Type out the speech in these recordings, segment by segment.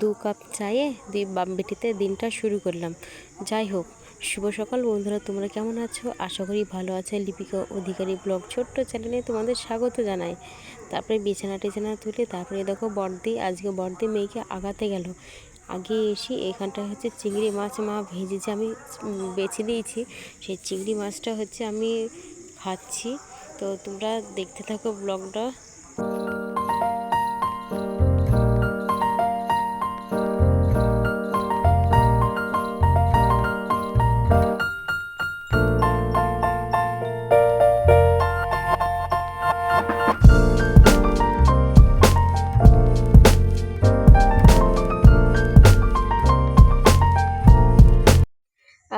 দু কাপ চায়ে দুই বাম বেটিতে দিনটা শুরু করলাম। যাই হোক, শুভ সকাল বন্ধুরা, তোমরা কেমন আছো? আশা করি ভালো আছে। লিপিকা অধিকারী ব্লগ ছোট্ট চ্যানেলে তোমাদের স্বাগত জানাই। তারপরে বিছানা টিছানা তুলে তারপরে দেখো বর্দি, আজকে বর্দি মেয়েকে আগাতে গেল। আগে এসে এখানটা হচ্ছে চিংড়ি মাছ মা ভেজেছে আমি বেছে দিয়েছি, সেই চিংড়ি মাছটা হচ্ছে আমি খাচ্ছি। তো তোমরা দেখতে থাকো ব্লগটা।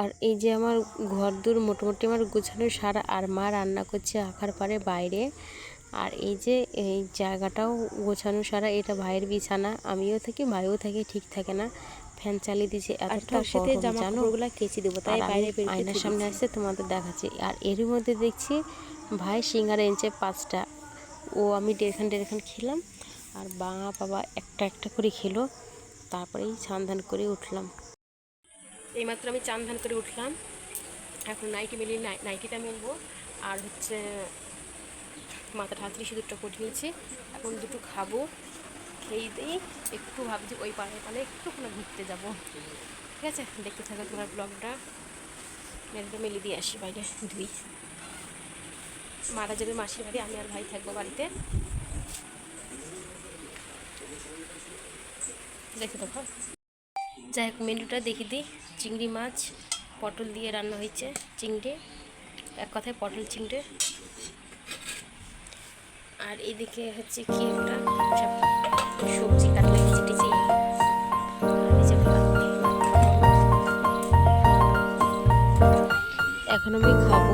আর এই যে আমার ঘর দূর মোটামুটি আমার গোছানো সারা আর মা রান্না করছে আঁকার পারে বাইরে। আর এই যে এই জায়গাটাও গোছানো সারা এটা ভাইয়ের বিছানা আমিও থাকি ভাইও থাকি ঠিক থাকে না। ফ্যান চালিয়ে দিয়েছে এতটা তার সাথে জামা জানো? কাপড়গুলা কেচে দেবো, তাই বাইরে আয়নার সামনে আসছে তোমাদের দেখাচ্ছি। আর এর মধ্যে দেখছি ভাই সিঙ্গারা এনেছে পাঁচটা। ও আমি দেড়খান দেড়খান খেলাম আর বাবা বাবা একটা একটা করে খেলো। তারপরেই ছান করে উঠলাম। এইমাত্র আমি চান ধান করে উঠলাম। এখন নাইটি মেলি নাইটিটা মেলবো। আর হচ্ছে মাথা ঠাঁচড়ি সিঁদুরটা করে নিয়েছি। এখন দুটো খাব, খেয়ে দিই। একটু ভাবছি ওই পাড়ে পাড়ে একটুখানি ঘুরতে যাব। ঠিক আছে? দেখতে থাকো তোমার ব্লগটা। মেলটা মেলে দিয়ে আসি বাইরে ধুই। মারা যাবে মাসির বাড়ি, আমি আর ভাই থাকব বাড়িতে। দেখে দেখো যাই হোক, মেনুটা দেখে দিই। চিংড়ি মাছ, পটল দিয়ে রান্না হয়েছে চিংড়ি। এক কথায় পটল, চিংড়ি। আর এদিকে হচ্ছে কি একটা সব সবজি কাটলা এখন আমি খাব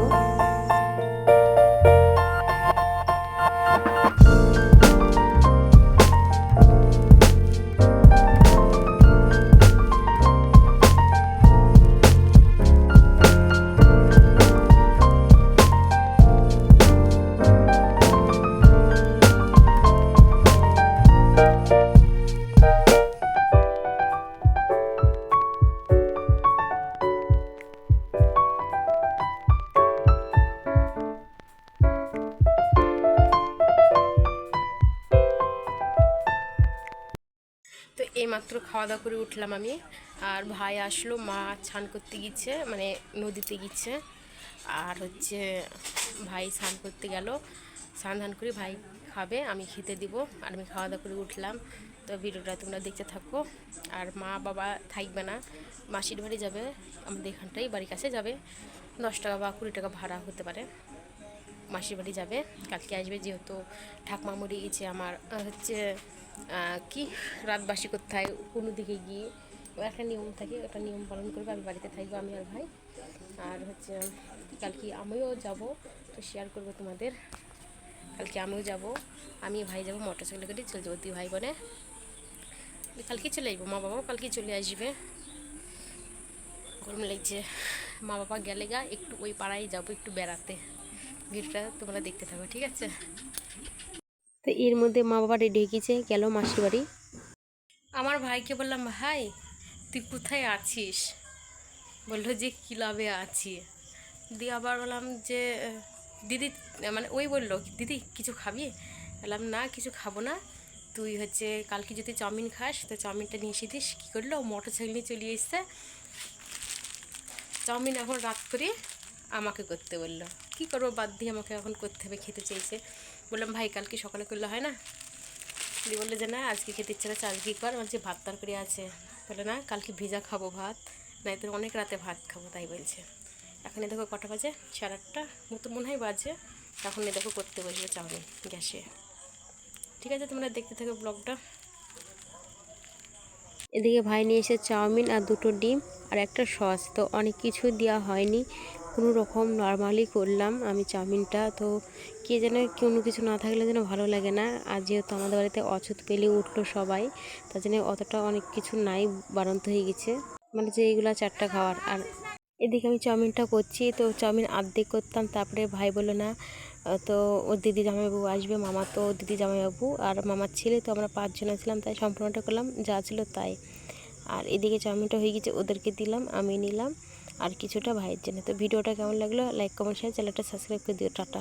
তো এইমাত্র খাওয়া দাওয়া করে উঠলাম আমি। আর ভাই আসলো, মা স্নান করতে গিয়েছে মানে নদীতে গিয়েছে। আর হচ্ছে ভাই স্নান করতে গেল। স্নান ধান করে ভাই খাবে, আমি খেতে দিব। আর আমি খাওয়া দাওয়া করে উঠলাম। তো ভিডিওটা তোমরা দেখতে থাকো। আর মা বাবা থাকবে না, মাসির বাড়ি যাবে। আমাদের এখানটাই বাড়ির কাছে যাবে। দশ টাকা বা কুড়ি টাকা ভাড়া হতে পারে। মাসির বাড়ি যাবে, কালকে আসবে যেহেতু ঠাকমা মরে গেছে আমার হচ্ছে কি রাতবাসী করতে হয় কোনো দিকে গিয়ে ও একটা নিয়ম থাকে, ওটা নিয়ম পালন করবে, আমি বাড়িতে থাকব, আমি আর ভাই। আর হচ্ছে, কালকে আমিও যাব, তো শেয়ার করব তোমাদের। কালকে আমিও যাব আমি ভাই যাব মোটর সাইকেল করে চলে যাব, দুই ভাই বোনে কালকে চলে আসব, মা বাবাও কালকে চলে আসবে। গরম লাগছে। মা বাবা গেলে গা, একটু ওই পাড়ায় যাব, একটু বেড়াতে। ভিডিওটা তোমরা দেখতে থাকো, ঠিক আছে? তো এর মধ্যে মা বাবা রেডি হয়ে গেছে গেল মাসির বাড়ি। আমার ভাইকে বললাম, ভাই, তুই কোথায় আছিস? বলল যে ক্লাবে আছি? দিয়ে আবার বললাম যে, দিদি মানে ওই বলল, দিদি, কিছু খাবি? বললাম, না, কিছু খাব না। তুই হচ্ছে কালকে যদি চাউমিন খাস, তো চাউমিনটা নিয়ে এসে দিস। কী করল মোটর সাইকেল নিয়ে চলে এসছে। চাউমিন এখন রাত করে আমাকে করতে বলল। কি করব বাদ দিয়ে আমাকে এখন করতে হবে, খেতে চেয়েছে। বললাম, ভাই, কালকে সকালে করলে হয় না? দিয়ে বলল যে, না, আজকে খেতে ইচ্ছে আছে আজকে কর বলছে ভাত তরকারি আছে। বলে, না, কালকে ভিজা খাব ভাত নাই তো অনেক রাতে ভাত খাব, তাই বলছে। এখন এ দেখো কটা বাজে? সাড়ে আটটা। মতো মনে হয় বাজে। এখন এ দেখো করতে বসবে চাউমিন গ্যাসে। ঠিক আছে, তোমরা দেখতে থাকো ব্লগটা। এদিকে ভাই নিয়ে এসে চাউমিন আর দুটো ডিম আর একটা সস, তো অনেক কিছু দেওয়া হয়নি। কোনো রকম নর্মালি করলাম আমি চাউমিনটা। তো কে যেন কোনো কিছু না থাকলে যেন ভালো লাগে না। আর যেহেতু আমাদের বাড়িতে অছুত পেলে উঠল সবাই, তার জন্য অতটা অনেক কিছু নাই বাড়ন্ত হয়ে গেছে। মানে যে এইগুলা চারটা খাওয়ার। আর এদিকে আমি চাউমিনটা করছি, তো চাউমিন আর্ধেক করতাম, তারপরে ভাই বলল, না তো ওর দিদি জামাইবাবু আসবে, মামা তো দিদি জামাইবাবু আর মামার ছেলে, তো আমরা পাঁচজনে ছিলাম, তাই সম্পূর্ণটা করলাম, যা ছিল তাই। আর এদিকে চাউমিনটা হয়ে গেছে, ওদেরকে দিলাম, আমি নিলাম। আর কিছুটা ভাইয়ের জন্য। তো ভিডিওটা কেমন লাগল? লাইক কমেন্ট শেয়ার চ্যানেলটা সাবস্ক্রাইব করে দিও। টাটা।